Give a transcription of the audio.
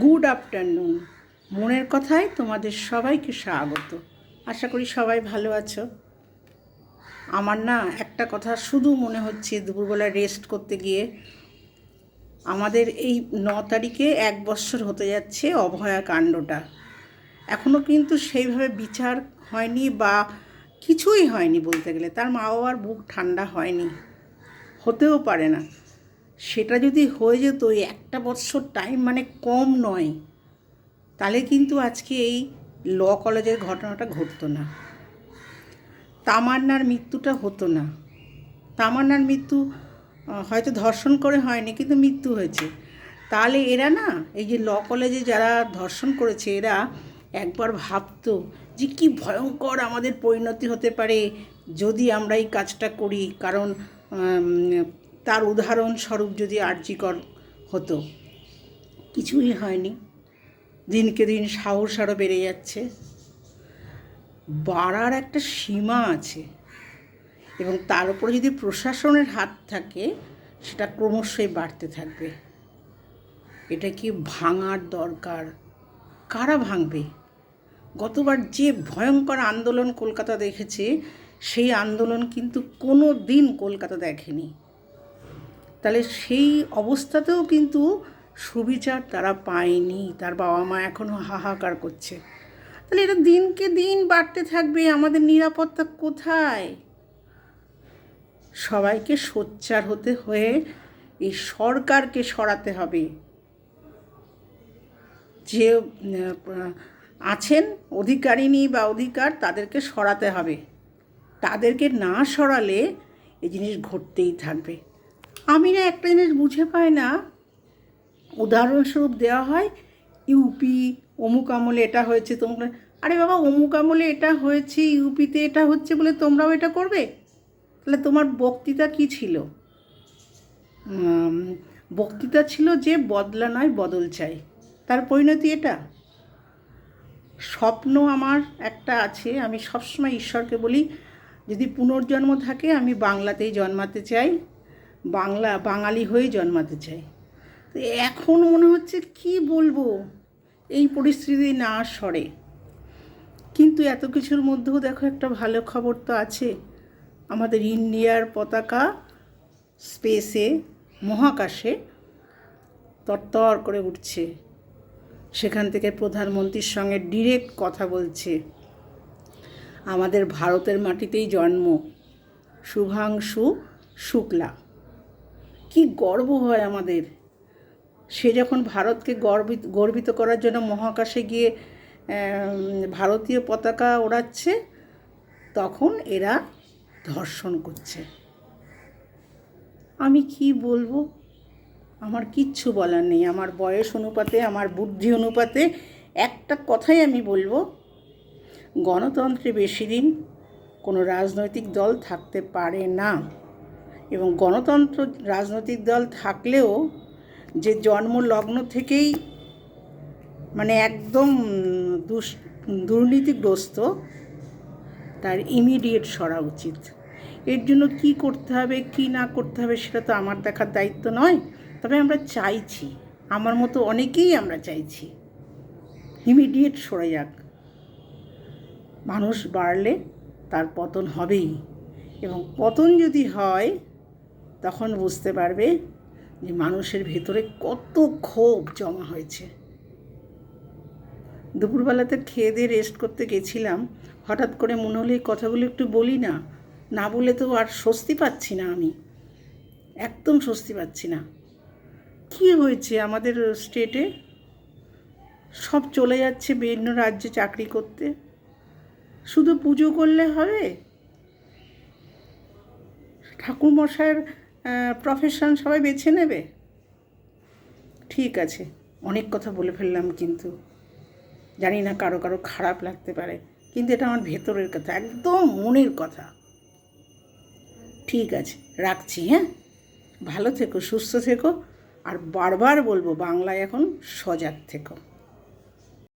Good afternoon মনের কথায় তোমাদের সবাইকে স্বাগত। আশা করি সবাই ভালো আছো। আমার না একটা কথা শুধু মনে হচ্ছে দুপুরবেলা রেস্ট করতে গিয়ে। আমাদের এই ন তারিখে এক বছর হতে যাচ্ছে অভয়া কাণ্ডটা। এখনও কিন্তু সেইভাবে বিচার হয়নি বা কিছুই হয়নি বলতে গেলে। তার মা বাবার বুক ঠান্ডা হয়নি। হতেও পারে না। সেটা যদি হয়ে যেত একটা বছর টাইম মানে কম নয়, তাহলে কিন্তু আজকে এই ল কলেজের ঘটনাটা ঘটতো না। তামান্নার মৃত্যুটা হতো না। তামান্নার মৃত্যু হয়তো ধর্ষণ করে হয়নি, কিন্তু মৃত্যু হয়েছে। তাহলে এরা না, এই যে ল কলেজে যারা ধর্ষণ করেছে, এরা একবার ভাবতো যে কি ভয়ঙ্কর আমাদের পরিণতি হতে পারে, যদি আমরা এই কাজটা করি। কারণ তার উদাহরণস্বরূপ যদি আর্যিকর হতো, কিছুই হয়নি। দিনকে দিন সাহস আরও বেড়ে যাচ্ছে। বাড়ার একটা সীমা আছে এবং তার উপরে যদি প্রশাসনের হাত থাকে, সেটা ক্রমশই বাড়তে থাকবে। এটা কি ভাঙার দরকার? কারা ভাঙবে? গতবার যে ভয়ঙ্কর আন্দোলন কলকাতা দেখেছে, সেই আন্দোলন কিন্তু কোনো দিন কলকাতা দেখেনি। তাহলে সেই অবস্থাতেও কিন্তু সুবিচার তারা পায়নি, তার বাবা মা এখনও হাহাকার করছে। তাহলে এটা দিনকে দিন বাড়তে থাকবে, আমাদের নিরাপত্তা কোথায়? সবাইকে সোচ্চার হতে হয়ে এই সরকারকে সরাতে হবে। যে আছেন অধিকারিণী বা অধিকার, তাদেরকে সরাতে হবে। তাদেরকে না সরালে এই জিনিস ঘটতেই থাকবে। আমি না একটা জিনিস বুঝে পাই না। উদাহরণস্বরূপ দেওয়া হয় ইউপি অমুক আমলে এটা হয়েছে তোমরা আরে বাবা, অমুক আমলে এটা হয়েছে ইউপিতে এটা হচ্ছে বলে তোমরাও এটা করবে? তাহলে তোমার বক্তৃতা কি ছিল? বক্তৃতা ছিল যে বদলা নয়, বদল চাই। তার পরিণতি এটা। স্বপ্ন আমার একটা আছে, আমি সবসময় ঈশ্বরকে বলি, যদি পুনর্জন্ম থাকে, আমি বাংলাতেই জন্মাতে চাই। বাংলা, বাঙালি হয়ে জন্মাতে চাই। তো এখন মনে হচ্ছে কি বলব? এই পরিস্থিতি না সরে। কিন্তু এত কিছুর মধ্যেও দেখো একটা ভালো খবর তো আছে। আমাদের ইন্ডিয়ার পতাকা স্পেসে, মহাকাশে তরতর করে উঠছে। সেখান থেকে প্রধানমন্ত্রীর সঙ্গে ডিরেক্ট কথা বলছে। আমাদের ভারতের মাটিতেই জন্ম, শুভাংশু শুক্লা। কি গর্ব হয় আমাদের। সে যখন ভারতকে গর্বিত গর্বিত করার জন্য মহাকাশে গিয়ে ভারতীয় পতাকা ওড়াচ্ছে, তখন এরা ধর্ষণ করছে। আমি কি বলব? আমার কিচ্ছু বলার নেই। আমার বয়স অনুপাতে, আমার বুদ্ধি অনুপাতে একটা কথাই আমি বলব। গণতন্ত্রে বেশি দিন কোনো রাজনৈতিক দল থাকতে পারে না। এবং গণতন্ত্র রাজনৈতিক দল থাকলেও যে জন্ম লগ্ন থেকেই মানে একদম দুস দুর্নীতিগ্রস্ত, তার ইমিডিয়েট সরা উচিত। এর জন্য কি করতে হবে, কি না করতে হবে সেটা তো আমার দেখার দায়িত্ব নয়। তবে আমরা চাইছি, আমার মতো অনেকেই আমরা চাইছি ইমিডিয়েট সরে যাক। মানুষ বাড়লে তার পতন হবেই এবং পতন যদি হয় তখন বুঝতে পারবে যে মানুষের ভেতরে কত ক্ষোভ জমা হয়েছে। দুপুরবেলাতে খেয়ে দিয়ে রেস্ট করতে গেছিলাম। হঠাৎ করে মনে হলো কথাগুলো একটু বলি না। না বলে তো আর স্বস্তি পাচ্ছি না আমি। একদম স্বস্তি পাচ্ছি না। কি হয়েছে আমাদের স্টেটে সব চলে যাচ্ছে বিভিন্ন রাজ্যে চাকরি করতে। শুধু পুজো করলে হবে? ঠাকুরমশাইয়ের প্রফেশন সবাই বেছে নেবে? ঠিক আছে, অনেক কথা বলে ফেললাম কিন্তু। জানি না কারও কারও খারাপ লাগতে পারে, কিন্তু এটা আমার ভেতরের কথা, একদম মনের কথা। ঠিক আছে, রাখছি হ্যাঁ? ভালো থেকো, সুস্থ থেকো, আর বারবার বলব, বাংলায় এখন সজাগ থেকো।